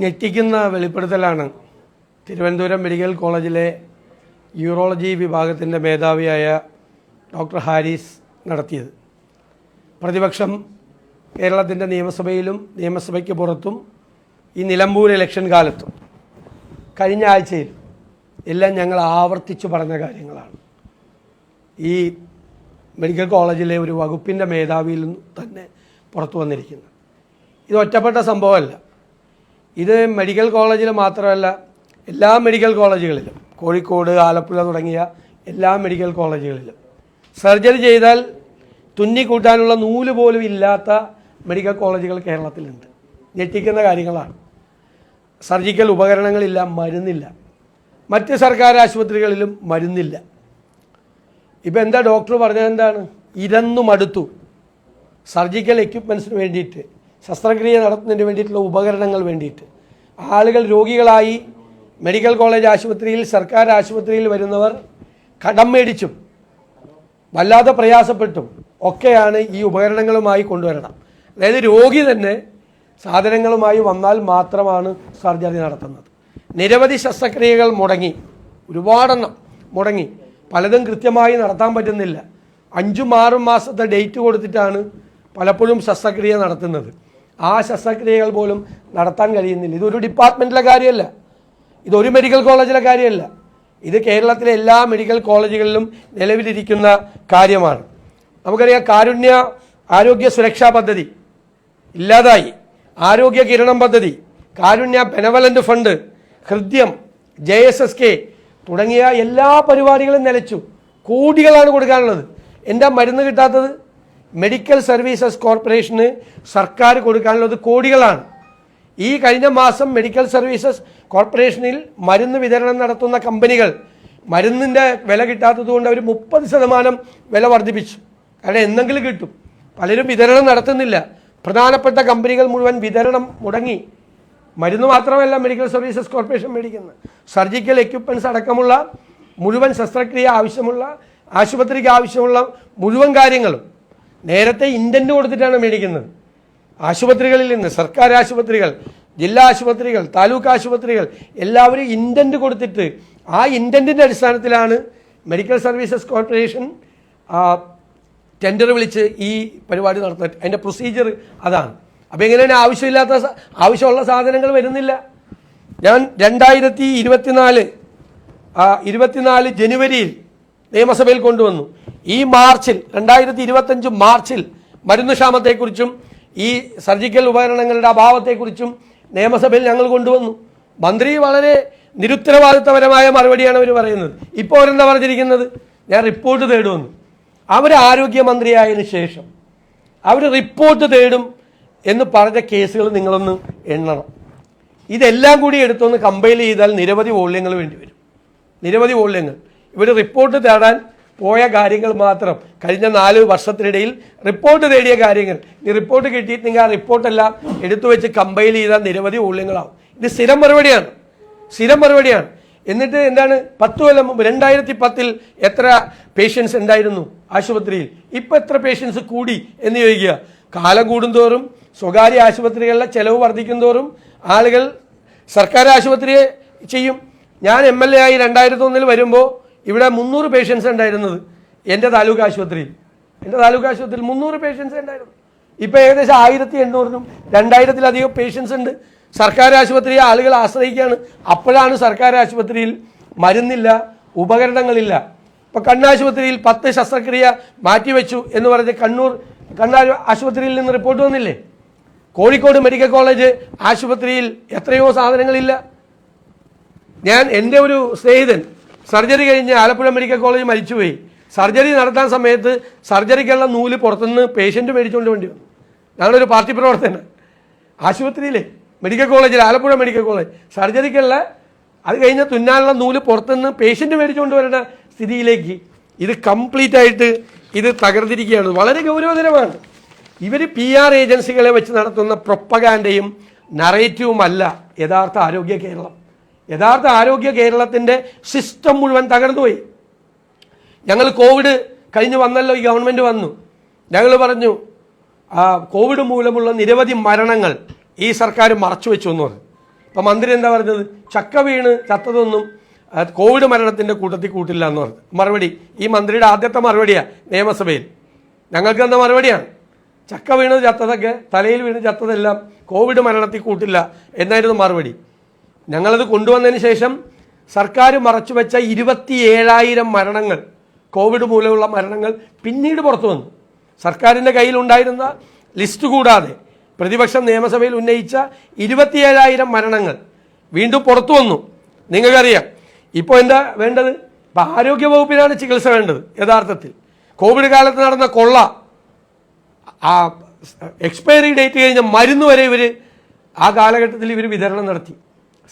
ഞെട്ടിക്കുന്ന വെളിപ്പെടുത്തലാണ് തിരുവനന്തപുരം മെഡിക്കൽ കോളേജിലെ യൂറോളജി വിഭാഗത്തിന്റെ മേധാവിയായ ഡോക്ടർ ഹാരിസ് നടത്തിയത്. പ്രതിപക്ഷം കേരളത്തിന്റെ നിയമസഭയിലും നിയമസഭയ്ക്ക് പുറത്തും ഈ നിലമ്പൂർ ഇലക്ഷൻ കാലത്തും കഴിഞ്ഞ ആഴ്ചയിൽ എല്ലാം ഞങ്ങൾ ആവർത്തിച്ചു പറഞ്ഞ കാര്യങ്ങളാണ്. ഈ മെഡിക്കൽ കോളേജിലെ ഒരു വകുപ്പിന്റെ മേധാവിയിൽ തന്നെ പുറത്തു വന്നിരിക്കുന്നത് ഇത് ഒറ്റപ്പെട്ട സംഭവമല്ല. ഇത് മെഡിക്കൽ കോളേജിൽ മാത്രമല്ല എല്ലാ മെഡിക്കൽ കോളേജുകളിലും കോഴിക്കോട് ആലപ്പുഴ തുടങ്ങിയ എല്ലാ മെഡിക്കൽ കോളേജുകളിലും. സർജറി ചെയ്താൽ തുന്നിക്കൂട്ടാനുള്ള നൂൽ പോലും ഇല്ലാത്ത മെഡിക്കൽ കോളേജുകൾ കേരളത്തിലുണ്ട്. ഞെട്ടിക്കുന്ന കാര്യങ്ങളാണ്. സർജിക്കൽ ഉപകരണങ്ങളില്ല മരുന്നില്ല. മറ്റ് സർക്കാർ ആശുപത്രികളിലും മരുന്നില്ല. ഇപ്പം എന്താ ഡോക്ടർ പറഞ്ഞത് എന്താണ്? ഇരന്നു മടുത്തു. സർജിക്കൽ എക്യുപ്മെൻസിന് വേണ്ടിയിട്ട് ശസ്ത്രക്രിയ നടത്തുന്നതിന് വേണ്ടിയിട്ടുള്ള ഉപകരണങ്ങൾ വേണ്ടിയിട്ട്. ആളുകൾ രോഗികളായി മെഡിക്കൽ കോളേജ് ആശുപത്രിയിൽ സർക്കാർ ആശുപത്രിയിൽ വരുന്നവർ കടം മേടിച്ചും വല്ലാതെ പ്രയാസപ്പെട്ടും ഒക്കെയാണ് ഈ ഉപകരണങ്ങളുമായി കൊണ്ടുവരണം. അതായത് രോഗി തന്നെ സാധനങ്ങളുമായി വന്നാൽ മാത്രമാണ് സർജറി നടത്തുന്നത്. നിരവധി ശസ്ത്രക്രിയകൾ മുടങ്ങി ഒരുപാടെണ്ണം മുടങ്ങി. പലതും കൃത്യമായി നടത്താൻ പറ്റുന്നില്ല. അഞ്ചും ആറും മാസത്തെ ഡേറ്റ് കൊടുത്തിട്ടാണ് പലപ്പോഴും ശസ്ത്രക്രിയ നടത്തുന്നത്. ആ ശസ്ത്രക്രിയകൾ പോലും നടത്താൻ കഴിയുന്നില്ല. ഇതൊരു ഡിപ്പാർട്ട്മെന്റിലെ കാര്യമല്ല. ഇതൊരു മെഡിക്കൽ കോളേജിലെ കാര്യമല്ല. ഇത് കേരളത്തിലെ എല്ലാ മെഡിക്കൽ കോളേജുകളിലും നിലവിലിരിക്കുന്ന കാര്യമാണ്. നമുക്കറിയാം കാരുണ്യ ആരോഗ്യ സുരക്ഷാ പദ്ധതി ഇല്ലാതായി. ആരോഗ്യ കിരണം പദ്ധതി Karunya benevolent fund Hridyam J S S K തുടങ്ങിയ എല്ലാ പരിപാടികളും നിലച്ചു. കോടികളാണ് കൊടുക്കാനുള്ളത്. എന്താ മരുന്ന് കിട്ടാത്തത്? മെഡിക്കൽ സർവീസസ് കോർപ്പറേഷന് സർക്കാർ കൊടുക്കാനുള്ളത് കോടികളാണ്. ഈ കഴിഞ്ഞ മാസം മെഡിക്കൽ സർവീസസ് കോർപ്പറേഷനിൽ മരുന്ന് വിതരണം നടത്തുന്ന കമ്പനികൾ മരുന്നിന്റെ വില കിട്ടാത്തതുകൊണ്ട് അവർ മുപ്പത് ശതമാനം വില വർദ്ധിപ്പിച്ചു. കാരണം എന്തെങ്കിലും കിട്ടും. പലരും വിതരണം നടത്തുന്നില്ല. പ്രധാനപ്പെട്ട കമ്പനികൾ മുഴുവൻ വിതരണം മുടങ്ങി. മരുന്ന് മാത്രമല്ല മെഡിക്കൽ സർവീസസ് കോർപ്പറേഷൻ മേടിക്കുന്നത്. സർജിക്കൽ എക്യുപ്മെന്റ്സ് അടക്കമുള്ള മുഴുവൻ ശസ്ത്രക്രിയ ആവശ്യമുള്ള ആശുപത്രിക്ക് ആവശ്യമുള്ള മുഴുവൻ കാര്യങ്ങളും നേരത്തെ ഇന്റന്റ് കൊടുത്തിട്ടാണ് മേടിക്കുന്നത്. ആശുപത്രികളിൽ നിന്ന് സർക്കാർ ആശുപത്രികൾ ജില്ലാ ആശുപത്രികൾ താലൂക്ക് ആശുപത്രികൾ എല്ലാവരും ഇന്റന്റ് കൊടുത്തിട്ട് ആ ഇന്റന്റിന്റെ അടിസ്ഥാനത്തിലാണ് മെഡിക്കൽ സർവീസസ് കോർപ്പറേഷൻ ടെൻഡർ വിളിച്ച് ഈ പരിപാടി നടത്തുന്നത്. അതിന്റെ പ്രൊസീജിയർ അതാണ്. അപ്പോൾ എങ്ങനെയാണ് ആവശ്യമില്ലാത്ത ആവശ്യമുള്ള സാധനങ്ങൾ വരുന്നില്ല. ഞാൻ രണ്ടായിരത്തി ഇരുപത്തിനാല് ഇരുപത്തിനാല് ജനുവരിയിൽ നിയമസഭയിൽ കൊണ്ടുവന്നു. ഈ മാർച്ചിൽ രണ്ടായിരത്തി ഇരുപത്തഞ്ച് മാർച്ചിൽ മരുന്ന് ക്ഷാമത്തെക്കുറിച്ചും ഈ സർജിക്കൽ ഉപകരണങ്ങളുടെ അഭാവത്തെക്കുറിച്ചും നിയമസഭയിൽ ഞങ്ങൾ കൊണ്ടുവന്നു. മന്ത്രി വളരെ നിരുത്തരവാദിത്തപരമായ മറുപടിയാണ് അവർ പറയുന്നത്. ഇപ്പോൾ അവരെന്താ പറഞ്ഞിരിക്കുന്നത്? ഞാൻ റിപ്പോർട്ട് തേടുമെന്ന് അവർ ആരോഗ്യമന്ത്രിയായതിനു ശേഷം അവർ റിപ്പോർട്ട് തേടും എന്ന് പറഞ്ഞ കേസുകൾ നിങ്ങളൊന്ന് എണ്ണണം. ഇതെല്ലാം കൂടി എടുത്തൊന്ന് കമ്പൈൽ ചെയ്താൽ നിരവധി വോള്യങ്ങൾ വേണ്ടി വരും. നിരവധി വോള്യങ്ങൾ. ഇവർ റിപ്പോർട്ട് തേടാൻ പോയ കാര്യങ്ങൾ മാത്രം. കഴിഞ്ഞ നാല് വർഷത്തിനിടയിൽ റിപ്പോർട്ട് തേടിയ കാര്യങ്ങൾ. ഈ റിപ്പോർട്ട് കിട്ടിയിട്ടുണ്ടെങ്കിൽ ആ റിപ്പോർട്ടെല്ലാം എടുത്തു വെച്ച് കമ്പൈൽ ചെയ്താൽ നിരവധി വോള്യങ്ങളാവും. ഇത് സ്ഥിരം മറുപടിയാണ്. സ്ഥിരം മറുപടിയാണ്. എന്നിട്ട് എന്താണ്? പത്ത് കൊല്ലം മുമ്പ് രണ്ടായിരത്തി പത്തിൽ എത്ര പേഷ്യൻസ് ഉണ്ടായിരുന്നു ആശുപത്രിയിൽ? ഇപ്പം എത്ര പേഷ്യൻസ് കൂടി എന്ന് ചോദിക്കുക. കാലം കൂടുന്തോറും സ്വകാര്യ ആശുപത്രികളിലെ ചെലവ് വർദ്ധിക്കും തോറും ആളുകൾ സർക്കാർ ആശുപത്രിയെ ചെയ്യും. ഞാൻ എം എൽ എ ആയി രണ്ടായിരത്തി ഒന്നിൽ വരുമ്പോൾ ഇവിടെ മുന്നൂറ് പേഷ്യൻസ് ഉണ്ടായിരുന്നത് എന്റെ താലൂക്ക് ആശുപത്രിയിൽ. എന്റെ താലൂക്ക് ആശുപത്രിയിൽ മുന്നൂറ് പേഷ്യൻസ് ഉണ്ടായിരുന്നു. ഇപ്പോൾ ഏകദേശം ആയിരത്തി എണ്ണൂറിനും രണ്ടായിരത്തിലധികം പേഷ്യൻസ് ഉണ്ട്. സർക്കാർ ആശുപത്രിയെ ആളുകൾ ആശ്രയിക്കുകയാണ്. അപ്പോഴാണ് സർക്കാർ ആശുപത്രിയിൽ മരുന്നില്ല ഉപകരണങ്ങളില്ല. ഇപ്പോൾ കണ്ണാശുപത്രിയിൽ പത്ത് ശസ്ത്രക്രിയ മാറ്റിവെച്ചു എന്ന് പറഞ്ഞ് കണ്ണൂർ കണ്ണാ ആശുപത്രിയിൽ നിന്ന് റിപ്പോർട്ട് വന്നില്ലേ? കോഴിക്കോട് മെഡിക്കൽ കോളേജ് ആശുപത്രിയിൽ എത്രയോ സാധനങ്ങളില്ല. ഞാൻ എന്റെ ഒരു സ്നേഹിതൻ സർജറി കഴിഞ്ഞ് ആലപ്പുഴ മെഡിക്കൽ കോളേജ് മരിച്ചുപോയി. സർജറി നടത്താൻ സമയത്ത് സർജറിക്കുള്ള നൂൽ പുറത്തുനിന്ന് പേഷ്യന്റ് മേടിച്ചുകൊണ്ട് വേണ്ടി വന്നു. ഞങ്ങളൊരു പാർട്ടി പ്രവർത്തകൻ. ആശുപത്രിയിലെ മെഡിക്കൽ കോളേജിൽ ആലപ്പുഴ മെഡിക്കൽ കോളേജ് സർജറിക്കുള്ള അത് കഴിഞ്ഞ് തുന്നാനുള്ള നൂൽ പുറത്തുനിന്ന് പേഷ്യന്റ് മേടിച്ചുകൊണ്ട് വരേണ്ട സ്ഥിതിയിലേക്ക് ഇത് കംപ്ലീറ്റ് ആയിട്ട് ഇത് തകർന്നിരിക്കുകയാണ്. വളരെ ഗൗരവതരമാണ്. ഇവർ പി ആർ ഏജൻസികളെ വെച്ച് നടത്തുന്ന പ്രൊപ്പഗാൻഡയും നറേറ്റീവുമല്ല യഥാർത്ഥ ആരോഗ്യ കേരളം. യഥാർത്ഥ ആരോഗ്യ കേരളത്തിന്റെ സിസ്റ്റം മുഴുവൻ തകർന്നുപോയി. ഞങ്ങൾ കോവിഡ് കഴിഞ്ഞ് വന്നല്ലോ ഈ ഗവൺമെന്റ് വന്നു. ഞങ്ങൾ പറഞ്ഞു കോവിഡ് മൂലമുള്ള നിരവധി മരണങ്ങൾ ഈ സർക്കാർ മറച്ചു വെച്ചു എന്ന് പറഞ്ഞു. അപ്പം മന്ത്രി എന്താ പറഞ്ഞത്? ചക്ക വീണ് ചത്തതൊന്നും കോവിഡ് മരണത്തിന്റെ കൂട്ടത്തിൽ കൂട്ടില്ല എന്ന് പറഞ്ഞു. മറുപടി ഈ മന്ത്രിയുടെ ആദ്യത്തെ മറുപടിയാണ് നിയമസഭയിൽ. ഞങ്ങൾക്ക് തന്ന മറുപടിയാണ്? ചക്ക വീണ് ചത്തതൊക്കെ തലയിൽ വീണ് ചത്തതെല്ലാം കോവിഡ് മരണത്തിൽ കൂട്ടില്ല. എന്നായിരുന്നു മറുപടി. ഞങ്ങളത് കൊണ്ടുവന്നതിന് ശേഷം സർക്കാർ മറച്ചുവെച്ച ഇരുപത്തി ഏഴായിരം മരണങ്ങൾ കോവിഡ് മൂലമുള്ള മരണങ്ങൾ പിന്നീട് പുറത്തു വന്നു. സർക്കാരിന്റെ കയ്യിലുണ്ടായിരുന്ന ലിസ്റ്റ് കൂടാതെ പ്രതിപക്ഷം നിയമസഭയിൽ ഉന്നയിച്ച ഇരുപത്തിയേഴായിരം മരണങ്ങൾ വീണ്ടും പുറത്തു വന്നു. നിങ്ങൾക്കറിയാം ഇപ്പോൾ എന്താ വേണ്ടത്? ഇപ്പം ആരോഗ്യവകുപ്പിനാണ് ചികിത്സ വേണ്ടത് യഥാർത്ഥത്തിൽ. കോവിഡ് കാലത്ത് നടന്ന കൊള്ള ആ എക്സ്പയറി ഡേറ്റ് കഴിഞ്ഞ മരുന്ന് വരെ ഇവർ ആ കാലഘട്ടത്തിൽ ഇവർ വിതരണം നടത്തി.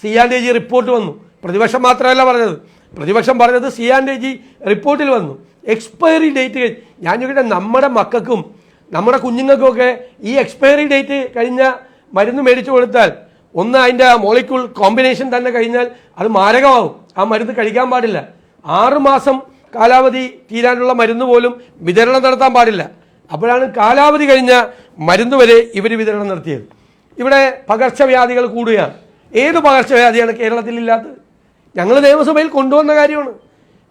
C and A G report വന്നു. പ്രതിപക്ഷം മാത്രമല്ല പറഞ്ഞത്. പ്രതിപക്ഷം പറഞ്ഞത് സി ആൻഡ് എ ജി റിപ്പോർട്ടിൽ വന്നു. എക്സ്പയറി ഡേറ്റ് കഴിഞ്ഞ് ഞാൻ ചോദിക്കട്ടെ നമ്മുടെ മക്കൾക്കും നമ്മുടെ കുഞ്ഞുങ്ങൾക്കുമൊക്കെ ഈ എക്സ്പയറി ഡേറ്റ് കഴിഞ്ഞ മരുന്ന് മേടിച്ചു കൊടുത്താൽ ഒന്ന് അതിന്റെ മോളിക്യൂൾ കോമ്പിനേഷൻ തന്നെ കഴിഞ്ഞാൽ അത് മാരകമാവും. ആ മരുന്ന് കഴിക്കാൻ പാടില്ല. ആറുമാസം കാലാവധി തീരാനുള്ള മരുന്ന് പോലും വിതരണം നടത്താൻ പാടില്ല. അപ്പോഴാണ് കാലാവധി കഴിഞ്ഞ മരുന്ന് വരെ ഇവർ വിതരണം നടത്തിയത്. ഇവിടെ പകർച്ചവ്യാധികൾ കൂടുകയാണ്. ഏത് പകർച്ചവ്യാധിയാണ് കേരളത്തിൽ ഇല്ലാത്തത്? ഞങ്ങൾ നിയമസഭയിൽ കൊണ്ടുവന്ന കാര്യമാണ്.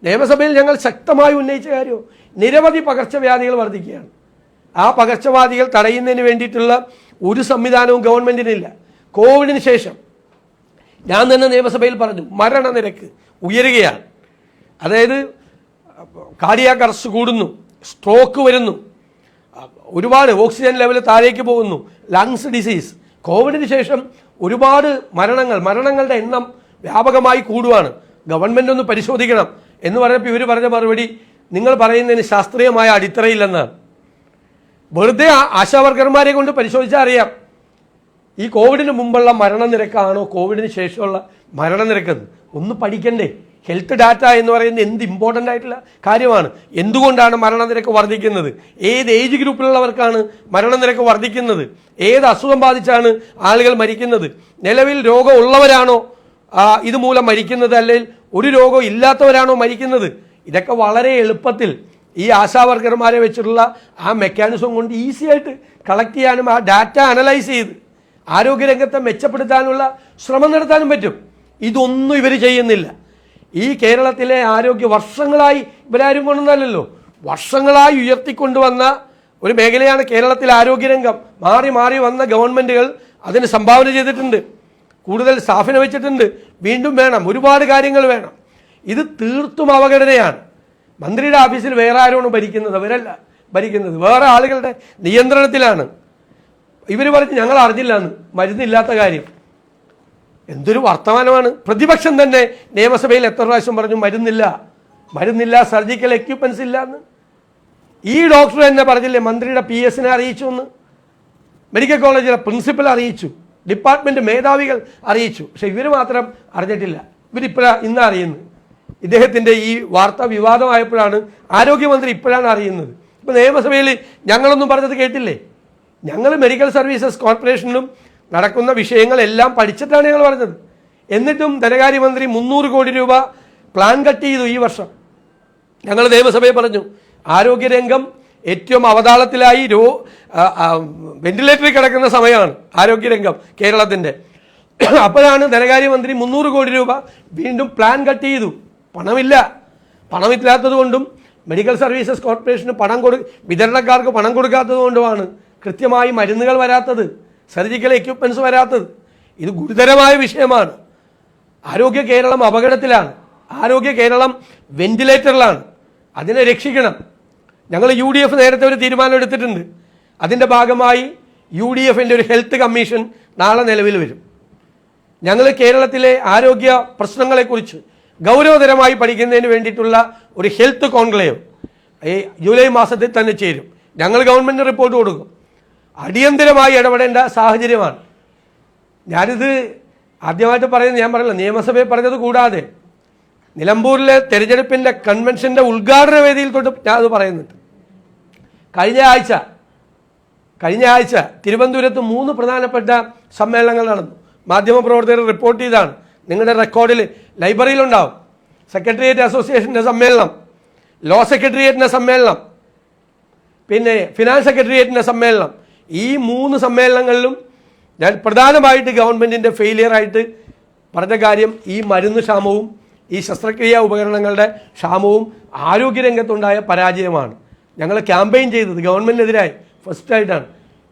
നിയമസഭയിൽ ഞങ്ങൾ ശക്തമായി ഉന്നയിച്ച കാര്യവും നിരവധി പകർച്ചവ്യാധികൾ വർദ്ധിക്കുകയാണ്. ആ പകർച്ചവ്യാധികൾ തടയുന്നതിന് വേണ്ടിയിട്ടുള്ള ഒരു സംവിധാനവും ഗവൺമെന്റിനില്ല കോവിഡിന് ശേഷം ഞാൻ തന്നെ നിയമസഭയിൽ പറഞ്ഞു മരണനിരക്ക് ഉയരുകയാണ്. അതായത് കാർഡിയാക് അറസ്റ്റ് കൂടുന്നു സ്ട്രോക്ക് വരുന്നു. ഒരുപാട് ഓക്സിജൻ ലെവൽ താഴേക്ക് പോകുന്നു. ലങ്സ് ഡിസീസ് കോവിഡിന് ശേഷം ഒരുപാട് മരണങ്ങൾ മരണങ്ങളുടെ എണ്ണം വ്യാപകമായി കൂടുവാണ്. ഗവൺമെന്റ് ഒന്ന് പരിശോധിക്കണം എന്ന് പറഞ്ഞപ്പോൾ ഇവർ പറഞ്ഞ മറുപടി നിങ്ങൾ പറയുന്നതിന് ശാസ്ത്രീയമായ അടിത്തറയില്ലെന്നാണ്. വെറുതെ ആശാവർക്കർമാരെ കൊണ്ട് പരിശോധിച്ചാൽ അറിയാം. ഈ കോവിഡിന് മുമ്പുള്ള മരണനിരക്കാണോ കോവിഡിന് ശേഷമുള്ള മരണനിരക്കെന്ന്? ഒന്ന് പഠിക്കണ്ടേ? ഹെൽത്ത് ഡാറ്റ എന്ന് പറയുന്നത് എന്ത് ഇമ്പോർട്ടന്റ് ആയിട്ടുള്ള കാര്യമാണ്? എന്തുകൊണ്ടാണ് മരണനിരക്ക് വർദ്ധിക്കുന്നത്? ഏത് ഏജ് ഗ്രൂപ്പിലുള്ളവർക്കാണ് മരണനിരക്ക് വർദ്ധിക്കുന്നത്? ഏത് അസുഖം ബാധിച്ചാണ് ആളുകൾ മരിക്കുന്നത്? നിലവിൽ രോഗമുള്ളവരാണോ ഇതുമൂലം മരിക്കുന്നത്? അല്ലെങ്കിൽ ഒരു രോഗം ഇല്ലാത്തവരാണോ മരിക്കുന്നത്? ഇതൊക്കെ വളരെ എളുപ്പത്തിൽ ഈ ആശാവർക്കർമാരെ വെച്ചിട്ടുള്ള ആ മെക്കാനിസം കൊണ്ട് ഈസി ആയിട്ട് കളക്ട് ചെയ്യാനും ആ ഡാറ്റ അനലൈസ് ചെയ്ത് ആരോഗ്യരംഗത്തെ മെച്ചപ്പെടുത്താനുള്ള ശ്രമം നടത്താനും പറ്റും. ഇതൊന്നും ഇവർ ചെയ്യുന്നില്ല. ഈ കേരളത്തിലെ ആരോഗ്യ വർഷങ്ങളായി ഇവരാരും കൊണ്ടുവന്നല്ലോ വർഷങ്ങളായി ഉയർത്തിക്കൊണ്ടുവന്ന ഒരു മേഖലയാണ് കേരളത്തിലെ ആരോഗ്യരംഗം. മാറി മാറി വന്ന ഗവൺമെന്റുകൾ അതിന് സംഭാവന ചെയ്തിട്ടുണ്ട്. കൂടുതൽ സ്റ്റാഫിനെ വെച്ചിട്ടുണ്ട്. വീണ്ടും വേണം. ഒരുപാട് കാര്യങ്ങൾ വേണം. ഇത് തീർത്തും അവഗണനയാണ്. മന്ത്രിയുടെ ഓഫീസിൽ വേറെ ആരോണ് ഭരിക്കുന്നത്? അവരല്ല ഭരിക്കുന്നത്. വേറെ ആളുകളുടെ നിയന്ത്രണത്തിലാണ്. ഇവർ പറഞ്ഞ് ഞങ്ങൾ അറിഞ്ഞില്ല എന്ന്. മരുന്നില്ലാത്ത കാര്യം. എന്തൊരു വർത്തമാനമാണ്. പ്രതിപക്ഷം തന്നെ നിയമസഭയിൽ എത്ര പ്രാവശ്യം പറഞ്ഞു മരുന്നില്ല. മരുന്നില്ല സർജിക്കൽ എക്യുപ്മെൻസ് ഇല്ല എന്ന്. ഈ ഡോക്ടർ തന്നെ പറഞ്ഞില്ലേ മന്ത്രിയുടെ പി എസിനെ അറിയിച്ചു എന്ന്. മെഡിക്കൽ കോളേജിലെ പ്രിൻസിപ്പൽ അറിയിച്ചു. ഡിപ്പാർട്ട്മെന്റ് മേധാവികൾ അറിയിച്ചു. പക്ഷെ ഇവർ മാത്രം അറിഞ്ഞിട്ടില്ല. ഇവരിപ്പോഴാണ് ഇന്ന് അറിയുന്നത്. ഇദ്ദേഹത്തിന്റെ ഈ വാർത്ത വിവാദമായപ്പോഴാണ് ആരോഗ്യമന്ത്രി ഇപ്പോഴാണ് അറിയുന്നത്. ഇപ്പോൾ നിയമസഭയിൽ ഞങ്ങളൊന്നും പറഞ്ഞത് കേട്ടില്ലേ? ഞങ്ങൾ മെഡിക്കൽ സർവീസസ് കോർപ്പറേഷനിലും നടക്കുന്ന വിഷയങ്ങളെല്ലാം പഠിച്ചിട്ടാണ് ഞങ്ങൾ പറഞ്ഞത്. എന്നിട്ടും ധനകാര്യമന്ത്രി മുന്നൂറ് കോടി രൂപ പ്ലാൻ കട്ട് ചെയ്തു ഈ വർഷം. ഞങ്ങൾ നിയമസഭയിൽ പറഞ്ഞു ആരോഗ്യരംഗം ഏറ്റവും അവതാളത്തിലായി രോ വെന്റിലേറ്ററിൽ കിടക്കുന്ന സമയമാണ് ആരോഗ്യരംഗം കേരളത്തിന്റെ അപ്പോഴാണ് ധനകാര്യമന്ത്രി മുന്നൂറ് കോടി രൂപ വീണ്ടും പ്ലാൻ കട്ട് ചെയ്തു. പണമില്ല. പണമില്ലാത്തതുകൊണ്ടും മെഡിക്കൽ സർവീസസ് കോർപ്പറേഷന് പണം കൊടു വിതരണക്കാർക്ക് പണം കൊടുക്കാത്തത് കൊണ്ടുമാണ് കൃത്യമായി മരുന്നുകൾ വരാത്തത്. സർജിക്കൽ എക്യുപ്മെന്റ്സ് വരാത്തത്. ഇത് ഗുരുതരമായ വിഷയമാണ്. ആരോഗ്യ കേരളം അപകടത്തിലാണ്. ആരോഗ്യ കേരളം വെന്റിലേറ്ററിലാണ് അതിനെ രക്ഷിക്കണം. ഞങ്ങൾ യു ഡി എഫ് നേരത്തെ ഒരു തീരുമാനം എടുത്തിട്ടുണ്ട്. അതിന്റെ ഭാഗമായി യു ഡി എഫിന്റെ ഒരു ഹെൽത്ത് കമ്മീഷൻ നാളെ നിലവിൽ വരും. ഞങ്ങൾ കേരളത്തിലെ ആരോഗ്യ പ്രശ്നങ്ങളെക്കുറിച്ച് ഗൗരവതരമായി പഠിക്കുന്നതിന് വേണ്ടിയിട്ടുള്ള ഒരു ഹെൽത്ത് കോൺക്ലേവ് ഈ ജൂലൈ മാസത്തിൽ തന്നെ ചേരും. ഞങ്ങൾ ഗവൺമെന്റ് റിപ്പോർട്ട് കൊടുക്കും. അടിയന്തരമായി ഇടപെടേണ്ട സാഹചര്യമാണ്. ഞാനിത് ആദ്യമായിട്ട് പറയുന്നത് ഞാൻ പറഞ്ഞില്ല നിയമസഭയിൽ പറഞ്ഞത് കൂടാതെ നിലമ്പൂരിലെ തെരഞ്ഞെടുപ്പിന്റെ കൺവെൻഷന്റെ ഉദ്ഘാടന വേദിയിൽ തൊട്ട് ഞാൻ അത് പറയുന്നുണ്ട്. കഴിഞ്ഞ ആഴ്ച കഴിഞ്ഞ ആഴ്ച തിരുവനന്തപുരത്ത് മൂന്ന് പ്രധാനപ്പെട്ട സമ്മേളനങ്ങൾ നടന്നു. മാധ്യമപ്രവർത്തകർ റിപ്പോർട്ട് ചെയ്താണ്. നിങ്ങളുടെ റെക്കോർഡിൽ ലൈബ്രറിയിലുണ്ടാവും. സെക്രട്ടേറിയറ്റ് അസോസിയേഷന്റെ സമ്മേളനം ലോ സെക്രട്ടേറിയറ്റിന്റെ സമ്മേളനം പിന്നെ ഫിനാൻസ് സെക്രട്ടേറിയറ്റിന്റെ സമ്മേളനം ഈ മൂന്ന് സമ്മേളനങ്ങളിലും ഞാൻ പ്രധാനമായിട്ട് ഗവൺമെന്റിന്റെ ഫെയിലിയറായിട്ട് പറഞ്ഞ കാര്യം ഈ മരുന്ന് ക്ഷാമവും ഈ ശസ്ത്രക്രിയാ ഉപകരണങ്ങളുടെ ക്ഷാമവും ആരോഗ്യരംഗത്തുണ്ടായ പരാജയമാണ്. ഞങ്ങൾ ക്യാമ്പയിൻ ചെയ്തത് ഗവൺമെന്റിനെതിരായി ഫസ്റ്റായിട്ടാണ്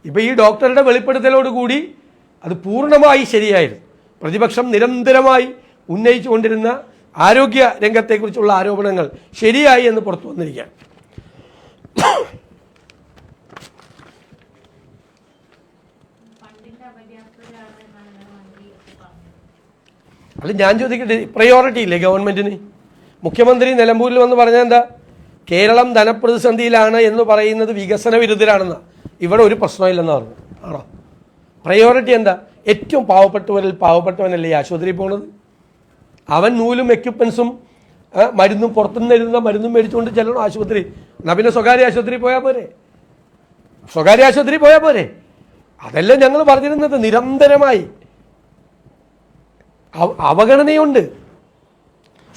ഇപ്പോൾ ഈ ഡോക്ടറുടെ വെളിപ്പെടുത്തലോട് കൂടി അത് പൂർണമായി ശരിയായിരുന്നു. പ്രതിപക്ഷം നിരന്തരമായി ഉന്നയിച്ചുകൊണ്ടിരുന്ന ആരോഗ്യ രംഗത്തെക്കുറിച്ചുള്ള ആരോപണങ്ങൾ ശരിയായി എന്ന് പുറത്തു വന്നിരിക്കുകയാണ്. അത് ഞാൻ ചോദിക്കട്ടെ പ്രയോറിറ്റി ഇല്ലേ ഗവൺമെന്റിന് മുഖ്യമന്ത്രി നിലമ്പൂരിൽ വന്ന് പറഞ്ഞാൽ എന്താ? കേരളം ധനപ്രതിസന്ധിയിലാണ് എന്ന് പറയുന്നത് വികസന വിരുദ്ധരാണെന്ന്. ഇവിടെ ഒരു പ്രശ്നമില്ലെന്ന് പറഞ്ഞു ആണോ? പ്രയോറിറ്റി എന്താ? ഏറ്റവും പാവപ്പെട്ടവരിൽ പാവപ്പെട്ടവനല്ലേ ഈ ആശുപത്രിയിൽ പോകുന്നത് അവൻ നൂലും എക്യുപ്മെൻസും മരുന്നും പുറത്തുനിന്ന് എഴുതുന്ന മരുന്നും മേടിച്ചുകൊണ്ട് ചെല്ലണം ആശുപത്രി. എന്നാൽ പിന്നെ സ്വകാര്യ ആശുപത്രി പോയാൽ പോരെ? സ്വകാര്യ ആശുപത്രി പോയാൽ പോരെ? അതല്ലേ ഞങ്ങൾ പറഞ്ഞിരുന്നത്? നിരന്തരമായി. അവ- അവഗണനയുണ്ട്.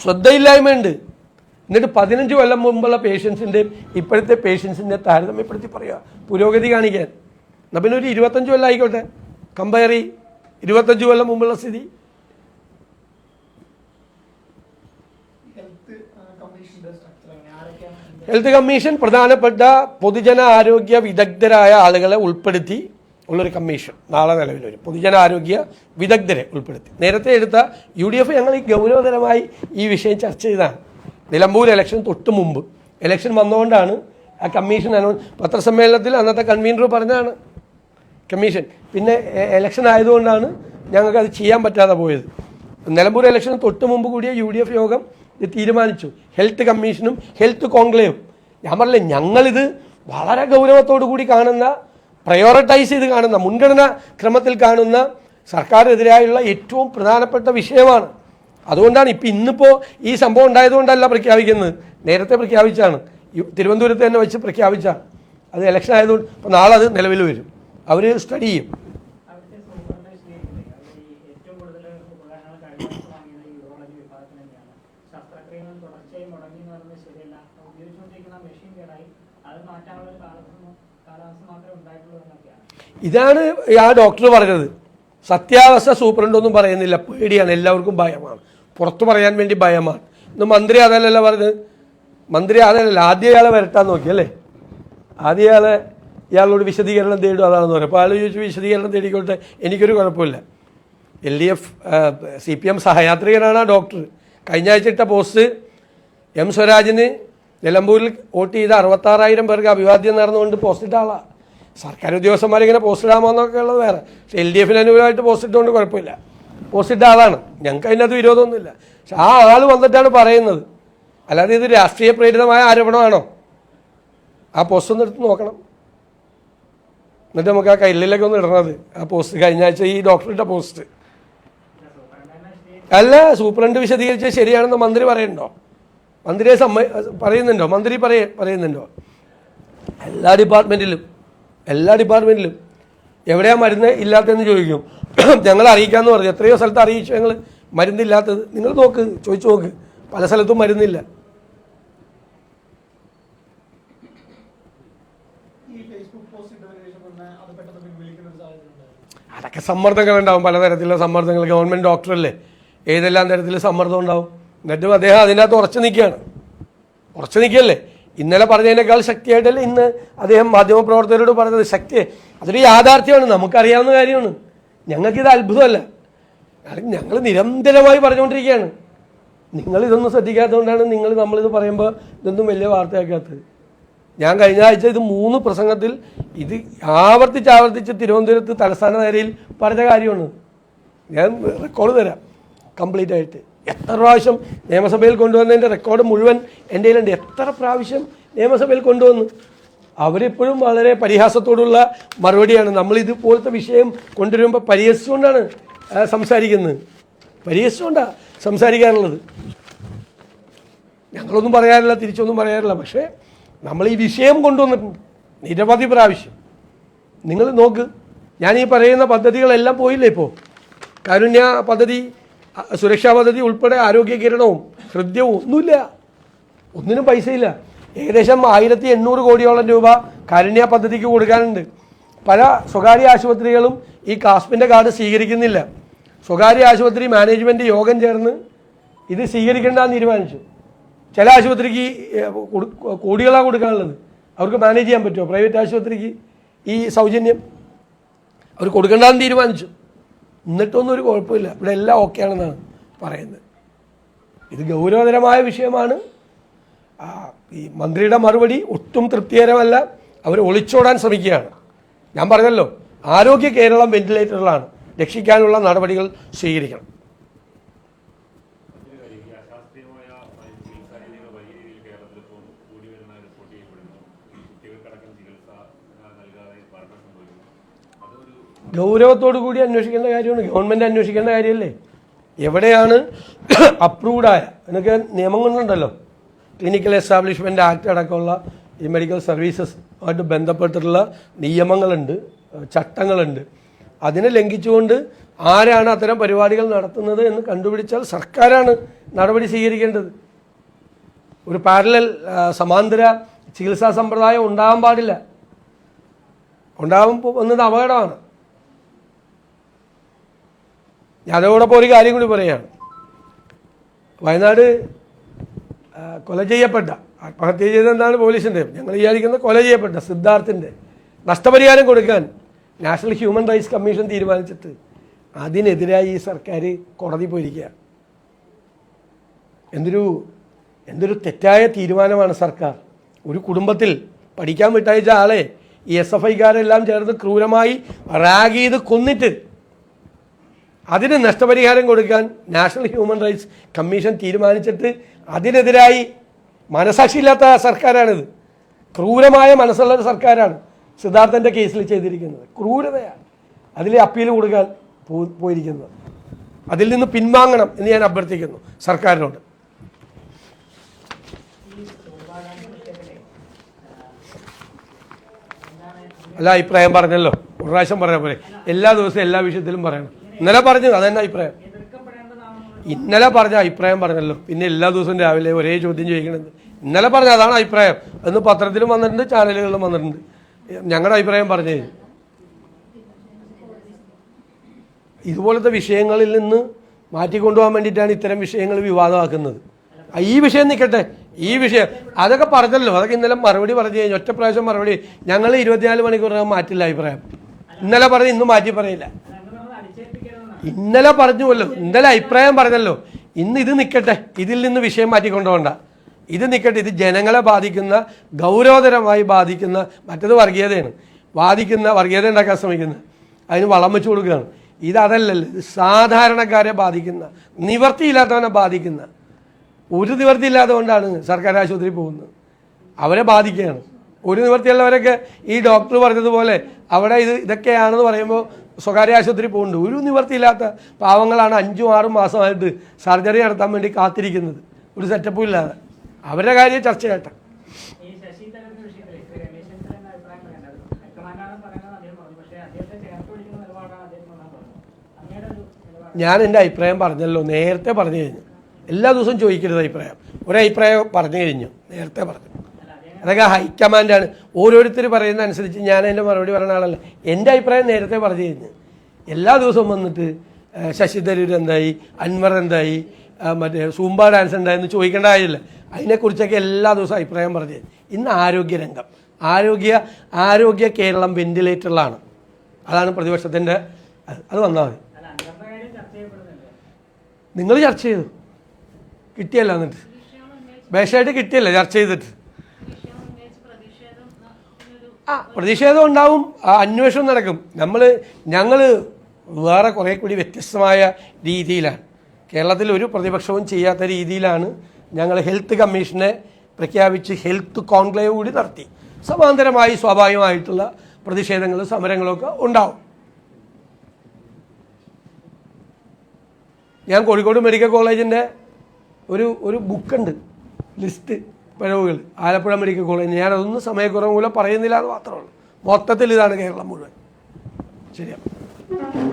ശ്രദ്ധയില്ലായ്മയുണ്ട്. എന്നിട്ട് പതിനഞ്ച് കൊല്ലം മുമ്പുള്ള പേഷ്യൻസിന്റെയും ഇപ്പോഴത്തെ പേഷ്യൻസിന്റെ താരതമ്യപ്പെടുത്തി പറയുക പുരോഗതി കാണിക്കാൻ. എന്നാൽ പിന്നെ ഒരു ഇരുപത്തഞ്ച് കൊല്ലം ആയിക്കോട്ടെ. കമ്പയർ ചെയ് ഇരുപത്തഞ്ച് കൊല്ലം മുമ്പുള്ള സ്ഥിതി. ഹെൽത്ത് കമ്മീഷൻ പ്രധാനപ്പെട്ട പൊതുജന ആരോഗ്യ വിദഗ്ധരായ ആളുകളെ ഉൾപ്പെടുത്തി ഉള്ളൊരു കമ്മീഷൻ നാളെ നിലവിൽ വരും. പൊതുജനാരോഗ്യ വിദഗ്ധരെ ഉൾപ്പെടുത്തി. നേരത്തെ എടുത്ത യു ഡി എഫ് ഞങ്ങൾ ഈ ഗൗരവതരമായി ഈ വിഷയം ചർച്ച ചെയ്താണ്. നിലമ്പൂർ ഇലക്ഷൻ തൊട്ട് മുമ്പ്. ഇലക്ഷൻ വന്നുകൊണ്ടാണ് ആ കമ്മീഷൻ അനൗ പത്രസമ്മേളനത്തിൽ അന്നത്തെ കൺവീനർ പറഞ്ഞതാണ്. കമ്മീഷൻ. പിന്നെ ഇലക്ഷൻ ആയതുകൊണ്ടാണ് ഞങ്ങൾക്ക് അത് ചെയ്യാൻ പറ്റാതെ പോയത്. നിലമ്പൂർ ഇലക്ഷൻ തൊട്ട് മുമ്പ് കൂടിയ യു ഡി എഫ് യോഗം ഇത് തീരുമാനിച്ചു. ഹെൽത്ത് കമ്മീഷനും ഹെൽത്ത് കോൺക്ലേവും ഞാൻ പറഞ്ഞില്ലേ ഞങ്ങളിത് വളരെ ഗൗരവത്തോടു കൂടി കാണുന്ന പ്രയോറിറ്റൈസ് ചെയ്ത് കാണുന്ന മുൻഗണന ക്രമത്തിൽ കാണുന്ന സർക്കാരിനെതിരായുള്ള ഏറ്റവും പ്രധാനപ്പെട്ട വിഷയമാണ്. അതുകൊണ്ടാണ് ഇപ്പം ഇന്നിപ്പോൾ ഈ സംഭവം ഉണ്ടായതുകൊണ്ടല്ല പ്രഖ്യാപിക്കുന്നത്. നേരത്തെ പ്രഖ്യാപിച്ചാണ്. തിരുവനന്തപുരത്ത് തന്നെ വെച്ച് പ്രഖ്യാപിച്ച. അത് ഇലക്ഷൻ ആയതുകൊണ്ട് അപ്പോൾ നാളെ അത് നിലവിൽ വരും. അവർ സ്റ്റഡി ചെയ്യും. ശരിയല്ല. ഉപയോഗിച്ചുകൊണ്ടിരിക്കുന്ന മെഷീൻ കേടായി. അത് മാറ്റാനുള്ള ഒരു ഇതാണ് ആ ഡോക്ടർ പറഞ്ഞത്. സത്യാവസ്ഥ സൂപ്രണ്ടൊന്നും പറയുന്നില്ല. പേടിയാണ്. എല്ലാവർക്കും ഭയമാണ്. പുറത്തു പറയാൻ വേണ്ടി ഭയമാണ്. ഇന്ന് മന്ത്രി അതല്ലല്ല പറഞ്ഞത്. മന്ത്രി അതല്ലല്ല. ആദ്യയാളെ വരട്ടാൻ നോക്കി അല്ലേ? ആദ്യം ഇയാളെ ഇയാളോട് വിശദീകരണം തേടും അതാണെന്ന് പറയും. അപ്പോൾ ആൾ ചോദിച്ചു വിശദീകരണം തേടിക്കോട്ടെ? എനിക്കൊരു കുഴപ്പമില്ല. L D F C P M സഹയാത്രികനാണ് ആ ഡോക്ടർ. കഴിഞ്ഞ ആഴ്ച ഇട്ട പോസ്റ്റ് എം സ്വരാജിന് നിലമ്പൂരിൽ വോട്ട് ചെയ്ത അറുപത്താറായിരം പേർക്ക് അഭിവാദ്യം നടന്നുകൊണ്ട് പോസ്റ്റ് ഇട്ട ആളാണ് സർക്കാർ ഉദ്യോഗസ്ഥന്മാരിങ്ങനെ പോസ്റ്റ് ഇടാമെന്നൊക്കെ ഉള്ളത് വേറെ. പക്ഷെ എൽ ഡി എഫിന് അനുകൂലമായിട്ട് പോസ്റ്റ് ഇട്ടുകൊണ്ട് കുഴപ്പമില്ല. പോസ്റ്റ് ഇട്ട ആളാണ്. ഞങ്ങൾക്ക് അതിനകത്ത് വിരോധമൊന്നുമില്ല. പക്ഷെ ആ ആൾ വന്നിട്ടാണ് പറയുന്നത്. അല്ലാതെ ഇത് രാഷ്ട്രീയ പ്രേരിതമായ ആരോപണമാണോ? ആ പോസ്റ്റ് ഒന്ന് എടുത്ത് നോക്കണം. എന്നിട്ട് നമുക്ക് ആ കയ്യിലേക്ക് ഒന്ന് ഇടണത്. ആ പോസ്റ്റ് കഴിഞ്ഞ ആഴ്ച ഈ ഡോക്ടറുടെ പോസ്റ്റ് അല്ല സൂപ്രണ്ട് വിശദീകരിച്ചത് ശരിയാണെന്ന് മന്ത്രി പറയുന്നുണ്ടോ? മന്ത്രിയെ സമ്മ പറയുന്നുണ്ടോ? മന്ത്രി പറയ പറയുന്നുണ്ടോ? എല്ലാ ഡിപ്പാർട്ട്മെന്റിലും എല്ലാ ഡിപ്പാർട്ട്മെന്റിലും എവിടെയാ മരുന്ന് ഇല്ലാത്തതെന്ന് ചോദിക്കും. ഞങ്ങൾ അറിയിക്കാമെന്ന് പറഞ്ഞു. എത്രയോ സ്ഥലത്ത് അറിയിച്ചു ഞങ്ങൾ മരുന്നില്ലാത്തത്. നിങ്ങൾ നോക്ക് ചോദിച്ചു നോക്ക്. പല സ്ഥലത്തും മരുന്നില്ല. അതൊക്കെ സമ്മർദ്ദങ്ങൾ ഉണ്ടാവും പലതരത്തിലുള്ള സമ്മർദ്ദങ്ങൾ. ഗവൺമെന്റ് ഡോക്ടറല്ലേ? ഏതെല്ലാം തരത്തിൽ സമ്മർദ്ദം ഉണ്ടാവും? എന്നിട്ടും അദ്ദേഹം അതിനകത്ത് ഉറച്ചു നിൽക്കുകയാണ്. ഉറച്ചു നിൽക്കുകയല്ലേ? ഇന്നലെ പറഞ്ഞതിനേക്കാൾ ശക്തിയായിട്ടല്ലേ ഇന്ന് അദ്ദേഹം മാധ്യമപ്രവർത്തകരോട് പറഞ്ഞത്? ശക്തി അതൊരു യാഥാർത്ഥ്യമാണ് നമുക്കറിയാവുന്ന കാര്യമാണ്. ഞങ്ങൾക്കിത് അത്ഭുതമല്ല. കാരണം ഞങ്ങൾ നിരന്തരമായി പറഞ്ഞുകൊണ്ടിരിക്കുകയാണ്. നിങ്ങൾ ഇതൊന്നും ശ്രദ്ധിക്കാത്തതുകൊണ്ടാണ് നിങ്ങൾ നമ്മളിത് പറയുമ്പോൾ ഇതൊന്നും വലിയ വാർത്തയാക്കാത്തത്. ഞാൻ കഴിഞ്ഞ ആഴ്ച ഇത് മൂന്ന് പ്രസംഗത്തിൽ ഇത് ആവർത്തിച്ച് ആവർത്തിച്ച് തിരുവനന്തപുരത്ത് തലസ്ഥാന നഗരിയിൽ പറഞ്ഞ കാര്യമാണ്. ഞാൻ റെക്കോർഡ് തരാം കംപ്ലീറ്റ് ആയിട്ട്. എത്ര പ്രാവശ്യം നിയമസഭയിൽ കൊണ്ടുവന്നതിന്റെ റെക്കോർഡ് മുഴുവൻ എന്റെ കയ്യിലുണ്ട്. എത്ര പ്രാവശ്യം നിയമസഭയിൽ കൊണ്ടുവന്നു? അവരിപ്പോഴും വളരെ പരിഹാസത്തോടുള്ള മറുപടിയാണ്. നമ്മൾ ഇതുപോലത്തെ വിഷയം കൊണ്ടുവരുമ്പോൾ പരിഹസിച്ചുകൊണ്ടാണ് സംസാരിക്കുന്നത്. പരിഹസിച്ചുകൊണ്ടാണ് സംസാരിക്കാറുള്ളത് ഞങ്ങളൊന്നും പറയാറില്ല തിരിച്ചൊന്നും പറയാറില്ല. പക്ഷേ നമ്മൾ ഈ വിഷയം കൊണ്ടുവന്നിട്ടുണ്ട് നിരവധി പ്രാവശ്യം. നിങ്ങൾ നോക്ക് ഞാൻ ഈ പറയുന്ന പദ്ധതികളെല്ലാം പോയില്ലേ ഇപ്പോൾ കാരുണ്യ പദ്ധതി സുരക്ഷാ പദ്ധതി ഉൾപ്പെടെ ആരോഗ്യ കിരണവും ഹൃദ്യവും ഒന്നുമില്ല. ഒന്നിനും പൈസയില്ല. ഏകദേശം ആയിരത്തി എണ്ണൂറ് കോടിയോളം രൂപ കാരുണ്യ പദ്ധതിക്ക് കൊടുക്കാനുണ്ട്. പല സ്വകാര്യ ആശുപത്രികളും ഈ കാസ്പിന്റെ കാർഡ് സ്വീകരിക്കുന്നില്ല. സ്വകാര്യ ആശുപത്രി മാനേജ്മെന്റ് യോഗം ചേർന്ന് ഇത് സ്വീകരിക്കേണ്ടെന്ന് തീരുമാനിച്ചു. ചില ആശുപത്രിക്ക് കോടികളാണ് കൊടുക്കാനുള്ളത്. അവർക്ക് മാനേജ് ചെയ്യാൻ പറ്റുമോ? പ്രൈവറ്റ് ആശുപത്രിക്ക് ഈ സൗജന്യം അവർ കൊടുക്കേണ്ടെന്ന് തീരുമാനിച്ചു. എന്നിട്ടൊന്നും ഒരു കുഴപ്പമില്ല. ഇവിടെ എല്ലാം ഓക്കെ ആണെന്നാണ് പറയുന്നത്. ഇത് ഗൗരവതരമായ വിഷയമാണ്. ഈ മന്ത്രിയുടെ മറുപടി ഒട്ടും തൃപ്തികരമല്ല. അവർ ഒളിച്ചോടാൻ ശ്രമിക്കുകയാണ്. ഞാൻ പറഞ്ഞല്ലോ ആരോഗ്യ കേരളം വെന്റിലേറ്ററിലാണ് രക്ഷിക്കാനുള്ള നടപടികൾ സ്വീകരിക്കണം മറ്റൊരു കാര്യം, ഈ അശാസ്ത്രീയമായ ചികിത്സാ രീതികൾ വലിയ രീതിയിൽ കേരളത്തിൽ ഇപ്പോൾ കൂടി വരുന്ന റിപ്പോർട്ട് ചെയ്യപ്പെടുന്നു ഈ കുട്ടികൾക്കടക്കം ചികിത്സ ആ, നൽകാതെ മരണം സംഭവിക്കുന്നു അതൊരു ഗൗരവത്തോടു കൂടി അന്വേഷിക്കേണ്ട കാര്യമാണ്. ഗവൺമെന്റ് അന്വേഷിക്കേണ്ട കാര്യമല്ലേ? എവിടെയാണ് അപ്രൂവ്ഡായ എന്നൊക്കെ നിയമങ്ങളുണ്ടല്ലോ. ക്ലിനിക്കൽ എസ്റ്റാബ്ലിഷ്മെന്റ് ആക്ട് അടക്കമുള്ള ഈ മെഡിക്കൽ സർവീസസ് ആയിട്ട് ബന്ധപ്പെട്ടിട്ടുള്ള നിയമങ്ങളുണ്ട് ചട്ടങ്ങളുണ്ട്. അതിനെ ലംഘിച്ചുകൊണ്ട് ആരാണ് അത്തരം പരിപാടികൾ നടത്തുന്നത് എന്ന് കണ്ടുപിടിച്ചാൽ സർക്കാരാണ് നടപടി സ്വീകരിക്കേണ്ടത്. ഒരു പാരലൽ സമാന്തര ചികിത്സാ സമ്പ്രദായം ഉണ്ടാകാൻ പാടില്ല. ഉണ്ടാകുമ്പോൾ വന്നത് അപകടമാണ് ഞാൻ അതോടൊപ്പം ഒരു കാര്യം കൂടി പറയുകയാണ് വയനാട് കൊല ചെയ്യപ്പെട്ട ആത്മഹത്യ ചെയ്തെന്നാണ് പോലീസിന്റെ ഞങ്ങൾ വിചാരിക്കുന്നത് കൊല ചെയ്യപ്പെട്ട സിദ്ധാർത്ഥിന്റെ നഷ്ടപരിഹാരം കൊടുക്കാൻ നാഷണൽ ഹ്യൂമൻ റൈറ്റ്സ് കമ്മീഷൻ തീരുമാനിച്ചിട്ട് അതിനെതിരായി ഈ സർക്കാർ കോടതി പോയിരിക്കുകയാണ്. എന്തൊരു എന്തൊരു തെറ്റായ തീരുമാനമാണ് സർക്കാർ. ഒരു കുടുംബത്തിൽ പഠിക്കാൻ വിട്ടയച്ച ആളെ ഈ എസ് എഫ് ഐക്കാരെല്ലാം ചേർന്ന് ക്രൂരമായി റാഗ് ചെയ്ത് കൊന്നിട്ട് അതിന് നഷ്ടപരിഹാരം കൊടുക്കാൻ നാഷണൽ ഹ്യൂമൻ റൈറ്റ്സ് കമ്മീഷൻ തീരുമാനിച്ചിട്ട് അതിനെതിരായി മനസാക്ഷിയില്ലാത്ത സർക്കാരാണിത്. ക്രൂരമായ മനസ്സുള്ള ഒരു സർക്കാരാണ് സിദ്ധാർത്ഥന്റെ കേസിൽ ചെയ്തിരിക്കുന്നത്. ക്രൂരതയാണ് അതിൽ അപ്പീൽ കൊടുക്കാൻ പോയിരിക്കുന്നത്. അതിൽ നിന്ന് പിൻവാങ്ങണം എന്ന് ഞാൻ അഭ്യർത്ഥിക്കുന്നു സർക്കാരിനോട്. അല്ല അഭിപ്രായം പറഞ്ഞല്ലോ. ഒരു പ്രാവശ്യം പറഞ്ഞ പോലെ എല്ലാ ദിവസവും എല്ലാ വിഷയത്തിലും പറയണം. ഇന്നലെ പറഞ്ഞു അതെന്നെ അഭിപ്രായം? ഇന്നലെ പറഞ്ഞ അഭിപ്രായം പറഞ്ഞല്ലോ. പിന്നെ എല്ലാ ദിവസവും രാവിലെ ഒരേ ചോദ്യം ചോദിക്കണത്. ഇന്നലെ പറഞ്ഞ അതാണ് അഭിപ്രായം. എന്ന് പത്രത്തിലും വന്നിട്ടുണ്ട് ചാനലുകളിലും വന്നിട്ടുണ്ട്. ഞങ്ങളുടെ അഭിപ്രായം പറഞ്ഞു. ഇതുപോലത്തെ വിഷയങ്ങളിൽ നിന്ന് മാറ്റിക്കൊണ്ടുപോകാൻ വേണ്ടിയിട്ടാണ് ഇത്തരം വിഷയങ്ങൾ വിവാദമാക്കുന്നത്. ഈ വിഷയം നിൽക്കട്ടെ. ഈ വിഷയം അതൊക്കെ പറഞ്ഞല്ലോ. അതൊക്കെ ഇന്നലെ മറുപടി പറഞ്ഞു കഴിഞ്ഞു. ഒറ്റ പ്രാവശ്യം മറുപടി. ഞങ്ങൾ ഇരുപത്തിനാല് മണിക്കൂറിനകം മാറ്റില്ല അഭിപ്രായം. ഇന്നലെ പറഞ്ഞ് ഇന്നും മാറ്റി പറയില്ല അത് അങ്ങ് നമ്മൾ അടിച്ചേൽപ്പിക്കരുതെന്നാണ് ഇന്നലെ പറഞ്ഞുവല്ലോ ഇന്നലെ അഭിപ്രായം പറഞ്ഞല്ലോ. ഇന്ന് ഇത് നിൽക്കട്ടെ ഇതിൽ നിന്ന് വിഷയം മാറ്റിക്കൊണ്ടുപോകണ്ട. ഇത് നിൽക്കട്ടെ ഇത് ജനങ്ങളെ ബാധിക്കുന്ന ഗൗരവതരമായി ബാധിക്കുന്ന മറ്റത് വർഗീയതയാണ്. ബാധിക്കുന്ന വർഗീയത ഉണ്ടാക്കാൻ ശ്രമിക്കുന്നത് അതിന് വളം വെച്ച് കൊടുക്കുകയാണ്. ഇത് അതല്ലല്ലോ ഇത് സാധാരണക്കാരെ ബാധിക്കുന്ന നിവർത്തിയില്ലാത്തവനെ ബാധിക്കുന്ന ഒരു നിവർത്തി ഇല്ലാത്തതുകൊണ്ടാണ് സർക്കാർ ആശുപത്രി പോകുന്നത്. അവരെ ബാധിക്കുകയാണ്. ഒരു നിവർത്തിയുള്ളവരൊക്കെ ഈ ഡോക്ടർ പറഞ്ഞതുപോലെ അവിടെ ഇത് ഇതൊക്കെയാണെന്ന് പറയുമ്പോൾ സ്വകാര്യ ആശുപത്രി പോകുന്നുണ്ട് ഒരു നിവർത്തിയില്ലാത്ത പാവങ്ങളാണ് അഞ്ചും ആറും മാസമായിട്ട് സർജറി നടത്താൻ വേണ്ടി കാത്തിരിക്കുന്നത്. ഒരു സെറ്റപ്പും ഇല്ലാതെ. അവരുടെ കാര്യം ചർച്ച ചെയ്യട്ടെ ഞാൻ എന്റെ അഭിപ്രായം പറഞ്ഞല്ലോ. നേരത്തെ പറഞ്ഞു കഴിഞ്ഞു. എല്ലാ ദിവസവും ചോദിക്കരുത് അഭിപ്രായം. ഒരഭിപ്രായം പറഞ്ഞു കഴിഞ്ഞു. നേരത്തെ പറഞ്ഞു. അതൊക്കെ ഹൈക്കമാൻഡാണ് ഓരോരുത്തർ പറയുന്ന അനുസരിച്ച് ഞാൻ അതിന്റെ മറുപടി പറയുന്ന ആളല്ല. എന്റെ അഭിപ്രായം നേരത്തെ പറഞ്ഞു കഴിഞ്ഞു എല്ലാ ദിവസവും വന്നിട്ട് ശശി തരൂർ എന്തായി അൻവർ എന്തായി മറ്റേ സൂംബ ഡാൻസ് എന്തായെന്ന് ചോദിക്കേണ്ട കാര്യമില്ല. അതിനെക്കുറിച്ചൊക്കെ എല്ലാ ദിവസവും അഭിപ്രായം പറഞ്ഞു. ഇന്ന് ആരോഗ്യരംഗം ആരോഗ്യ ആരോഗ്യ കേരളം വെന്റിലേറ്ററിലാണ് അതാണ് പ്രതിപക്ഷത്തിന്റെ അത് വന്നാൽ മതി. നിങ്ങൾ ചർച്ച ചെയ്തു. കിട്ടിയല്ല എന്നിട്ട്. ബേഷായിട്ട് കിട്ടിയല്ല ചർച്ച ചെയ്തിട്ട്. പ്രതിഷേധം ഉണ്ടാവും ആ അന്വേഷണം നടക്കും. നമ്മൾ ഞങ്ങൾ വേറെ കുറേ കൂടി വ്യത്യസ്തമായ രീതിയിലാണ്. കേരളത്തിൽ ഒരു പ്രതിപക്ഷവും ചെയ്യാത്ത രീതിയിലാണ് ഞങ്ങൾ ഹെൽത്ത് കമ്മീഷനെ പ്രഖ്യാപിച്ച് ഹെൽത്ത് കോൺക്ലേവ് കൂടി നടത്തി. സമാന്തരമായി സ്വാഭാവികമായിട്ടുള്ള പ്രതിഷേധങ്ങളും സമരങ്ങളൊക്കെ ഉണ്ടാവും. ഞാൻ കോഴിക്കോട് മെഡിക്കൽ കോളേജിന്റെ ഒരു ഒരു ബുക്കുണ്ട് ലിസ്റ്റ്. പിഴവുകൾ ആലപ്പുഴ മെഡിക്കൽ കോളേജ്. ഞാനതൊന്നും സമയക്കുറവ് മൂലം പറയുന്നില്ല എന്ന് മാത്രമേ ഉള്ളൂ. മൊത്തത്തിൽ ഇതാണ് കേരളം മുഴുവൻ. ശരിയാണ്